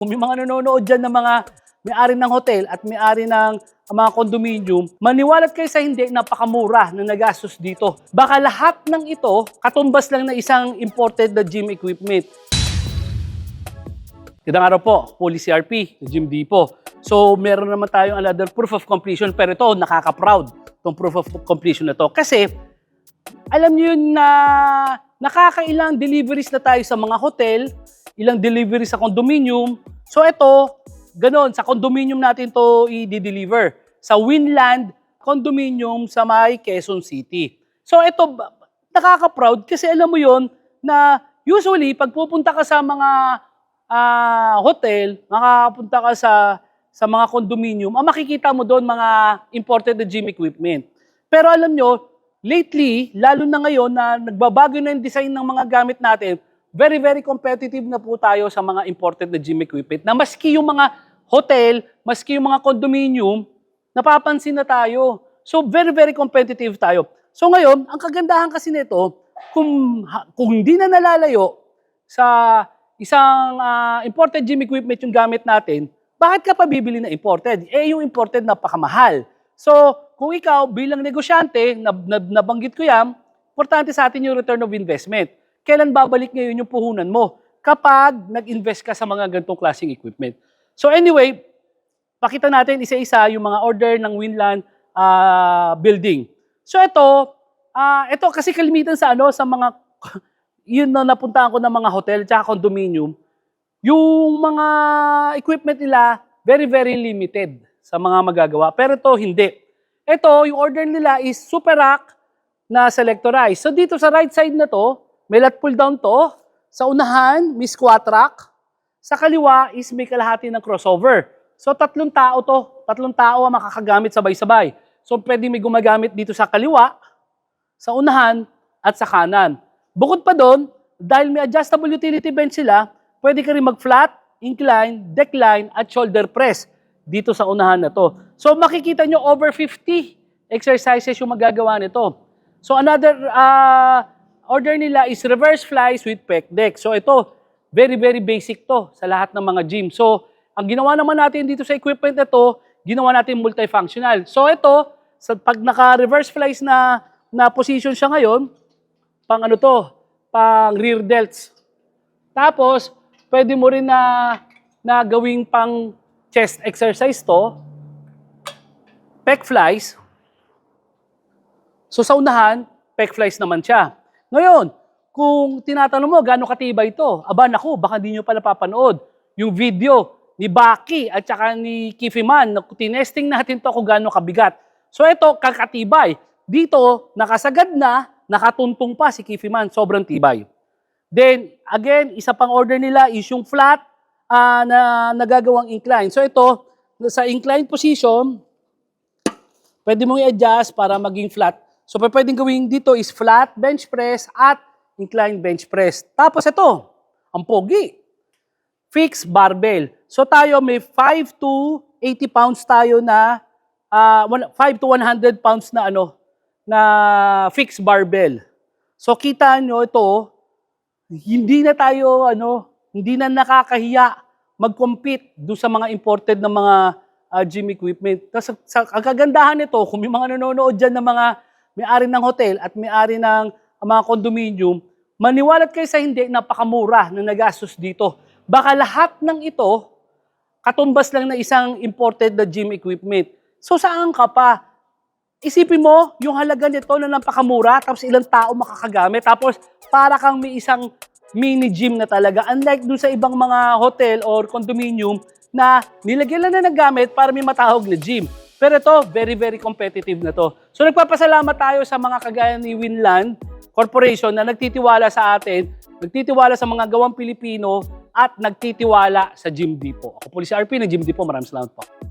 Kung may mga nanonood dyan ng mga may-ari ng hotel at may-ari ng mga condominium, maniwalat kayo sa hindi, napakamura na nagastos dito. Baka lahat ng ito, katumbas lang na isang imported na gym equipment. Gandang araw po, Police CRP, Gym Depot. So, meron naman tayong another proof of completion, pero ito, nakaka-proud, itong proof of completion na to. Kasi, alam niyo yun na nakakailang deliveries na tayo sa mga hotel, ilang deliveries sa condominium. So ito, ganon, sa condominium natin to i-deliver. Sa Winland Condominium sa may Quezon City. So ito, nakaka-proud kasi alam mo yon na usually pag pupunta ka sa mga ah, hotel, makapunta ka sa sa mga condominium, ang makikita mo doon mga imported na gym equipment. Pero alam nyo, lately, lalo na ngayon na nagbabago na yung design ng mga gamit natin, very, very competitive na po tayo sa mga imported na gym equipment. Na maski yung mga hotel, maski yung mga condominium, napapansin na tayo. So, very, very competitive tayo. So, ngayon, ang kagandahan kasi nito, kung, kung hindi na nalalayo sa isang ah, imported gym equipment yung gamit natin, bakit ka pa bibili na imported? Eh, yung imported napakamahal. So, kung ikaw bilang negosyante, nab- nab- nabanggit ko yan, importante sa atin yung return of investment. Kailan babalik ngayon yung puhunan mo? Kapag nag-invest ka sa mga ganitong klaseng equipment. So anyway, pakita natin isa-isa yung mga order ng Winland ah, building. So ito, ah ito kasi kalimitan sa ano sa mga yun na napuntahan ko ng mga hotel at condominium, yung mga equipment nila very very limited sa mga magagawa. Pero ito hindi. Ito, yung order nila is super rack na selectorized. So dito sa right side na to, may lat pull down to. Sa unahan, may squat rack. Sa kaliwa is may kalahati ng crossover. So tatlong tao to, tatlong tao ang makakagamit sabay-sabay. So pwede may gumagamit dito sa kaliwa, sa unahan, at sa kanan. Bukod pa doon, dahil may adjustable utility bench sila, pwede ka rin mag-flat, incline, decline, at shoulder press dito sa unahan na to. So makikita nyo over 50 exercises yung magagawa nito. So another ah, order nila is reverse flies with pec deck. So ito, very very basic to sa lahat ng mga gym. So ang ginawa naman natin dito sa equipment na to, ginawa natin multifunctional. So ito, sa pag naka-reverse flies na na position siya ngayon, pang ano to, pang rear delts. Tapos, pwede mo rin na, na gawing pang chest exercise to, pec flies. So sa unahan, pec flies naman siya. Ngayon, kung tinatanong mo, gaano katibay ito? Aba, naku, baka di nyo pa napapanood. Yung video ni Baki at saka ni Kifiman, na tinesting natin to kung gaano kabigat. So ito, kakatibay. Dito, nakasagad na, nakatuntong pa si Kifiman, sobrang tibay. Then, again, isa pang order nila is yung flat ah, na nagagawang incline. So ito, sa incline position, pwede mong i-adjust para maging flat. So pwedeng gawin dito is flat bench press at incline bench press. Tapos ito, ang pogi. Fixed barbell. So tayo may 5 to 80 pounds tayo na ah, one- 5 to 100 pounds na ano na fixed barbell. So kita nyo ito, hindi na tayo ano, hindi na nakakahiya mag-compete do sa mga imported na mga ah, gym equipment. Kasi sa, ang kagandahan nito, kung may mga nanonood dyan ng mga may-ari ng hotel at may-ari ng mga condominium, maniwalat kayo sa hindi, napakamura na nagastos dito. Baka lahat ng ito, katumbas lang na isang imported na gym equipment. So saan ka pa? Isipin mo, yung halaga nito na napakamura, tapos ilang tao makakagamit, tapos para kang may isang mini gym na talaga. Unlike dun sa ibang mga hotel or condominium na nilagyan lang na ng para may matawag na gym. Pero ito, very, very competitive na to. So nagpapasalamat tayo sa mga kagaya ni Winland Corporation na nagtitiwala sa atin, nagtitiwala sa mga gawang Pilipino at nagtitiwala sa Gym Depot. Ako po si RP ng Gym Depot. Maraming salamat po.